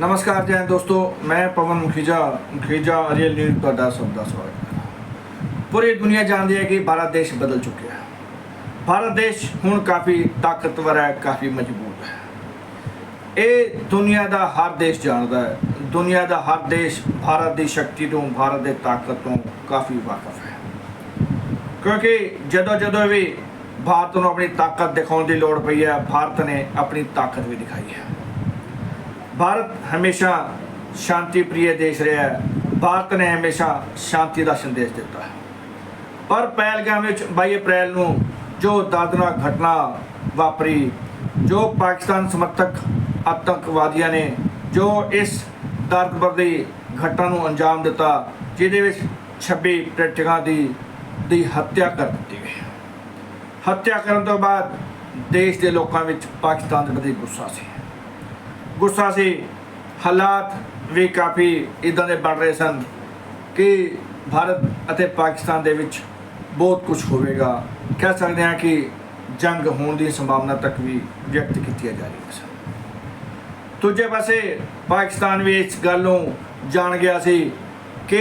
ਨਮਸਕਾਰ ਜੀ ਦੋਸਤੋ, ਮੈਂ ਪਵਨ ਮੁਖੀਜਾ ਮੁਖੀਜਾ ਅਰੀਅਲ ਨਿਊਜ਼ ਤੁਹਾਡਾ ਸਭ ਦਾ ਸਵਾਗਤ ਹੈ। ਪੂਰੀ ਦੁਨੀਆ ਜਾਣਦੀ ਹੈ ਕਿ ਭਾਰਤ ਦੇਸ਼ ਬਦਲ ਚੁੱਕਿਆ ਹੈ। ਭਾਰਤ ਦੇਸ਼ ਹੁਣ ਕਾਫੀ ਤਾਕਤਵਰ ਹੈ, ਕਾਫੀ ਮਜ਼ਬੂਤ ਹੈ। ਇਹ ਦੁਨੀਆ ਦਾ ਹਰ ਦੇਸ਼ ਜਾਣਦਾ ਹੈ। ਦੁਨੀਆ ਦਾ ਹਰ ਦੇਸ਼ ਭਾਰਤ ਦੀ ਸ਼ਕਤੀ ਤੋਂ, ਭਾਰਤ ਦੇ ਤਾਕਤ ਤੋਂ ਕਾਫੀ ਵਾਕਫ ਹੈ। ਕਿਉਂਕਿ ਜਦੋਂ ਜਦੋਂ ਵੀ ਭਾਰਤ ਨੂੰ ਆਪਣੀ ਤਾਕਤ ਦਿਖਾਉਣ ਦੀ ਲੋੜ ਪਈ ਹੈ, ਭਾਰਤ ਨੇ ਆਪਣੀ ਤਾਕਤ ਵੀ ਦਿਖਾਈ ਹੈ। ਭਾਰਤ ਹਮੇਸ਼ਾ ਸ਼ਾਂਤੀ ਪ੍ਰਿय ਦੇਸ਼ ਰਿਹਾ ਹੈ। ਭਾਰਤ ਨੇ ਹਮੇਸ਼ਾ ਸ਼ਾਂਤੀ ਦਾ ਸੰਦੇਸ਼ ਦਿੱਤਾ ਹੈ। ਪਰ ਪਹਿਲਗਾਮ ਵਿੱਚ 22 ਅਪ੍ਰੈਲ ਨੂੰ ਜੋ ਦਰਦਨਾਕ ਘਟਨਾ ਵਾਪਰੀ, ਜੋ ਪਾਕਿਸਤਾਨ ਸਮਰਥਕ ਆਤੰਕਵਾਦੀਆਂ ਨੇ ਜੋ ਇਸ ਦਰਦਭਰੀ ਘਟਨਾ ਨੂੰ ਅੰਜਾਮ ਦਿੱਤਾ, ਜਿਹਦੇ ਵਿੱਚ 26 ਪ੍ਰਿਟਕਾਂ ਦੀ ਦੀ ਹੱਤਿਆ ਕਰ ਦਿੱਤੀ ਗਈ ਹੱਤਿਆ ਕਰਨ ਤੋਂ ਬਾਅਦ ਦੇਸ਼ ਦੇ ਲੋਕਾਂ ਵਿੱਚ ਪਾਕਿਸਤਾਨ ਦੇ ਪ੍ਰਤੀ ਗੁੱਸਾ ਸੀ। ਗੁੱਸਾ ਸੀ। ਹਾਲਾਤ ਵੀ ਕਾਫੀ ਇਦਾਂ ਦੇ ਬਣ ਰਹੇ ਸਨ ਕਿ ਭਾਰਤ ਅਤੇ ਪਾਕਿਸਤਾਨ ਦੇ ਵਿੱਚ ਬਹੁਤ ਕੁਝ ਹੋਵੇਗਾ। ਕਹਿ ਸਕਦੇ ਹਾਂ ਕਿ ਜੰਗ ਹੋਣ ਦੀ ਸੰਭਾਵਨਾ ਤੱਕ ਵੀ ਵਿਅਕਤ ਕੀਤੀ ਜਾ ਰਹੀ ਹੈ ਦੂਜੇ ਪਾਸੇ ਪਾਕਿਸਤਾਨ ਵੀ ਇਸ ਗੱਲ ਨੂੰ ਜਾਣ ਗਿਆ ਸੀ ਕਿ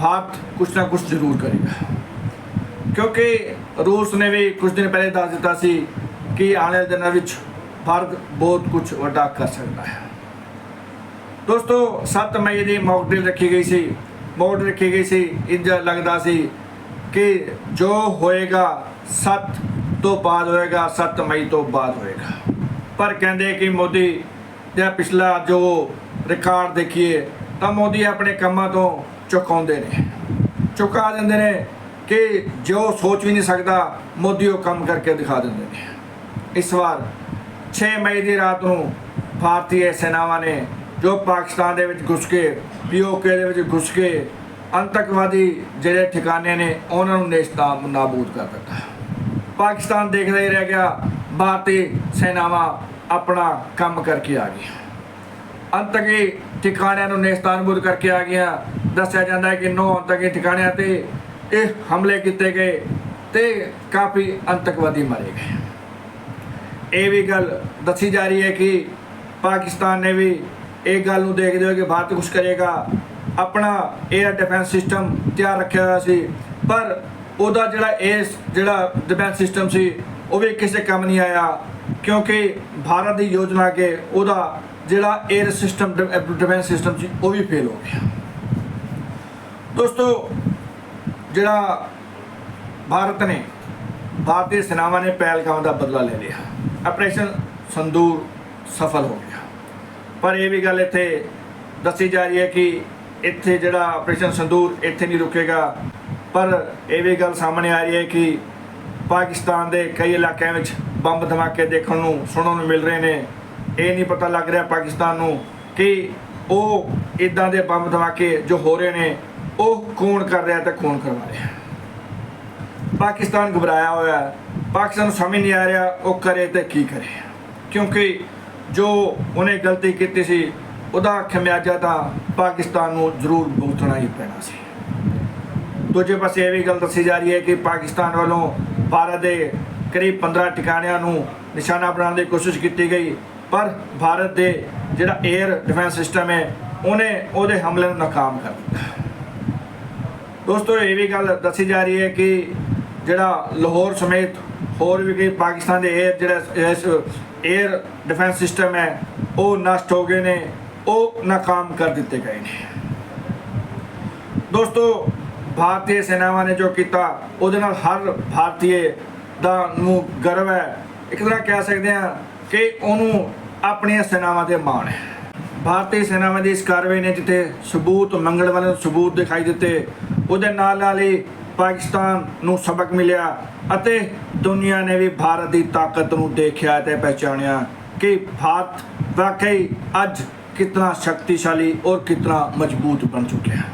ਭਾਰਤ ਕੁਝ ਨਾ ਕੁਝ ਜ਼ਰੂਰ ਕਰੇਗਾ। ਕਿਉਂਕਿ ਰੂਸ ਨੇ ਵੀ ਕੁਝ ਦਿਨ ਪਹਿਲੇ ਦੱਸ ਦਿੱਤਾ ਸੀ ਕਿ ਆਉਣ ਵਾਲੇ ਦਿਨਾਂ ਵਿੱਚ ਫ਼ਰਕ ਬਹੁਤ ਕੁਝ ਵੱਡਾ ਕਰ ਸਕਦਾ ਹੈ। ਦੋਸਤੋ 7 ਮਈ ਦੀ ਮੌਕ ਡਰਿਲ ਰੱਖੀ ਗਈ ਸੀ। ਮੌਕ ਰੱਖੀ ਗਈ ਸੀ। ਇੰਜ ਲੱਗਦਾ ਸੀ ਕਿ ਜੋ ਹੋਏਗਾ 7 ਤੋਂ ਬਾਅਦ ਹੋਏਗਾ 7 ਮਈ ਤੋਂ ਬਾਅਦ ਹੋਏਗਾ। ਪਰ ਕਹਿੰਦੇ ਕਿ ਮੋਦੀ ਦਾ ਪਿਛਲਾ ਜੋ ਰਿਕਾਰਡ ਦੇਖੀਏ, ਤਾਂ ਮੋਦੀ ਆਪਣੇ ਕੰਮਾਂ ਤੋਂ ਚੁਕਾਉਂਦੇ ਨੇ। ਚੁਕਾ ਦਿੰਦੇ ਨੇ ਕਿ ਜੋ ਸੋਚ ਵੀ ਨਹੀਂ ਸਕਦਾ, ਮੋਦੀ ਉਹ ਕੰਮ ਕਰਕੇ ਦਿਖਾ ਦਿੰਦੇ ਨੇ। ਇਸ ਵਾਰ 6 ਮਈ ਦੀ ਰਾਤ ਨੂੰ ਭਾਰਤੀ ਸੈਨਾਵਾਂ ਨੇ ਜੋ ਪਾਕਿਸਤਾਨ ਦੇ ਵਿੱਚ ਘੁਸ ਕੇ ਪੀਓਕੇ ਦੇ ਵਿੱਚ ਘੁਸ ਕੇ ਅੰਤਕਵਾਦੀ ਜਿਹੜੇ ਠਿਕਾਣੇ ਨੇ, ਉਹਨਾਂ ਨੂੰ ਨੇਸਤਾਮ ਨਾਬੂਦ ਕਰ ਦਿੱਤਾ। ਪਾਕਿਸਤਾਨ ਦੇਖਦਾ ਹੀ ਰਹਿ ਗਿਆ, ਭਾਰਤੀ ਸੈਨਾਵਾਂ ਆਪਣਾ ਕੰਮ ਕਰਕੇ ਆ ਗਈਆਂ। ਅੰਤਕੀ ਠਿਕਾਣਿਆਂ ਨੂੰ ਨੇਸਤਾਨਬੂਦ ਕਰਕੇ ਆ ਗਿਆ ਦੱਸਿਆ ਜਾਂਦਾ ਹੈ ਕਿ ਨੌ ਅੰਤਕੀ ਠਿਕਾਣਿਆਂ ਤੇ ਇਹ ਹਮਲੇ ਕੀਤੇ ਗਏ ਤੇ ਕਾਫੀ ਅੰਤਕਵਾਦੀ ਮਾਰੇ ਗਏ। ਇਹ ਵੀ ਗੱਲ ਦੱਸੀ ਜਾ ਰਹੀ ਹੈ ਕਿ ਪਾਕਿਸਤਾਨ ਨੇ ਵੀ ਇਹ ਗੱਲ ਨੂੰ ਦੇਖਦੇ ਹੋਏ ਕਿ ਭਾਰਤ ਕੁਝ ਕਰੇਗਾ। ਆਪਣਾ 에ਅਰ ਡਿਫੈਂਸ ਸਿਸਟਮ ਤਿਆਰ ਰੱਖਿਆ ਹੋਇਆ ਸੀ, ਪਰ ਉਹਦਾ ਜਿਹੜਾ ਇਸ ਜਿਹੜਾ ਡਿਫੈਂਸ ਸਿਸਟਮ ਸੀ, ਉਹ ਵੀ ਕਿਸੇ ਕੰਮ ਨਹੀਂ ਆਇਆ, ਕਿਉਂਕਿ ਭਾਰਤ ਦੀ ਯੋਜਨਾ ਕੇ ਉਹਦਾ ਜਿਹੜਾ 에ਅਰ ਸਿਸਟਮ ਡਿਫੈਂਸ ਸਿਸਟਮ ਸੀ, ਉਹ ਵੀ ਫੇਲ ਹੋ ਗਿਆ। ਦੋਸਤੋ, ਜਿਹੜਾ ਭਾਰਤ ਨੇ, ਭਾਰਤੀ ਸੈਨਾਵਾਂ ਨੇ ਪਹਿਲਗਾਮ ਦਾ ਬਦਲਾ ਲੈ ਲਿਆ। ਆਪਰੇਸ਼ਨ ਸੰਦੂਰ ਸਫਲ ਹੋ ਗਿਆ। ਪਰ ਇਹ ਵੀ ਗੱਲ ਇੱਥੇ ਦੱਸੀ ਜਾ ਰਹੀ ਹੈ ਕਿ ਇੱਥੇ ਜਿਹੜਾ ਆਪਰੇਸ਼ਨ ਸੰਦੂਰ ਇੱਥੇ ਨਹੀਂ ਰੁਕੇਗਾ। ਪਰ ਇਹ ਵੀ ਗੱਲ ਸਾਹਮਣੇ ਆ ਰਹੀ ਹੈ ਕਿ ਪਾਕਿਸਤਾਨ ਦੇ ਕਈ ਇਲਾਕਿਆਂ ਵਿੱਚ ਬੰਬ ਧਮਾਕੇ ਦੇਖਣ ਨੂੰ, ਸੁਣਨ ਨੂੰ ਮਿਲ ਰਹੇ ਨੇ। ਇਹ ਨਹੀਂ ਪਤਾ ਲੱਗ ਰਿਹਾ ਪਾਕਿਸਤਾਨ ਨੂੰ ਕਿ ਉਹ ਇਦਾਂ ਦੇ ਬੰਬ ਧਮਾਕੇ ਜੋ ਹੋ ਰਹੇ ਨੇ, ਉਹ ਕੌਣ ਕਰ ਰਿਹਾ ਤੇ ਕੌਣ ਕਰਵਾ ਰਿਹਾ ਪਾਕਿਸਤਾਨ ਘਬਰਾਇਆ ਹੋਇਆ ਪਾਕਿਸਤਾਨ ਨੂੰ ਸਮਝ ਨਹੀਂ ਆ ਰਿਹਾ, ਉਹ ਕਰੇ ਤੇ ਕੀ ਕਰੇ। ਕਿਉਂਕਿ ਜੋ ਉਹਨੇ ਗਲਤੀ ਕੀਤੀ ਸੀ, ਉਹਦਾ ਖਮਿਆਜਾ ਤਾਂ ਪਾਕਿਸਤਾਨ ਨੂੰ ਜ਼ਰੂਰ ਭੁਗਤਣਾ ਹੀ ਪੈਣਾ ਸੀ। ਦੂਜੇ ਪਾਸੇ ਇਹ ਵੀ ਗੱਲ ਦੱਸੀ ਜਾ ਰਹੀ ਹੈ ਕਿ ਪਾਕਿਸਤਾਨ ਵੱਲੋਂ ਭਾਰਤ ਦੇ ਕਰੀਬ 15 ਟਿਕਾਣਿਆਂ ਨੂੰ ਨਿਸ਼ਾਨਾ ਬਣਾਉਣ ਦੀ ਕੋਸ਼ਿਸ਼ ਕੀਤੀ ਗਈ, ਪਰ ਭਾਰਤ ਦੇ ਜਿਹੜਾ 에ਅਰ ਡਿਫੈਂਸ ਸਿਸਟਮ ਹੈ, ਉਹਨੇ ਉਹਦੇ ਹਮਲੇ ਨੂੰ ਨਾਕਾਮ ਕਰ ਦਿੱਤਾ। ਦੋਸਤੋ, ਇਹ ਵੀ ਗੱਲ ਦੱਸੀ ਜਾ ਰਹੀ ਹੈ ਕਿ ਜਿਹੜਾ ਲਾਹੌਰ ਸਮੇਤ ਹੋਰ ਵੀ ਕਈ ਪਾਕਿਸਤਾਨ ਦੇ 에ਅਰ ਜਿਹੜਾ ਇਸ 에ਅਰ ਡਿਫੈਂਸ ਸਿਸਟਮ ਹੈ, ਉਹ ਨਸ਼ਟ ਹੋ ਗਏ ਨੇ, ਉਹ ਨਾਕਾਮ ਕਰ ਦਿੱਤੇ ਗਏ ਨੇ। ਦੋਸਤੋ, ਭਾਰਤੀ ਸੈਨਾਵਾਂ ਨੇ ਜੋ ਕੀਤਾ, ਉਹਦੇ ਨਾਲ ਹਰ ਭਾਰਤੀ ਦਾ ਨੂੰ ਗਰਵ ਹੈ। ਇੱਕ ਤਰ੍ਹਾਂ ਕਹਿ ਸਕਦੇ ਹਾਂ ਕਿ ਉਹਨੂੰ ਆਪਣੀਆਂ ਸੈਨਾਵਾਂ ਤੇ ਮਾਣ ਹੈ। ਭਾਰਤੀ ਸੈਨਾਵਾਂ ਦੀ ਇਸ ਕਾਰਵਾਈ ਨੇ ਜਿੱਥੇ ਸਬੂਤ ਮੰਗਣ ਵਾਲੇ ਨੂੰ ਸਬੂਤ ਦਿਖਾਈ ਦਿੱਤੇ, ਉਹਦੇ ਨਾਲ ਨਾਲ ਹੀ ਪਾਕਿਸਤਾਨ ਨੂੰ ਸਬਕ ਮਿਲਿਆ ਅਤੇ ਦੁਨੀਆ ਨੇ ਵੀ ਭਾਰਤ ਦੀ ਤਾਕਤ ਨੂੰ ਦੇਖਿਆ ਤੇ ਪਹਿਚਾਣਿਆ ਕਿ ਭਾਰਤ ਵਾਕਈ ਅੱਜ ਕਿਤਨਾ ਸ਼ਕਤੀਸ਼ਾਲੀ ਔਰ ਕਿਤਨਾ ਮਜ਼ਬੂਤ ਬਣ ਚੁੱਕਿਆ ਹੈ।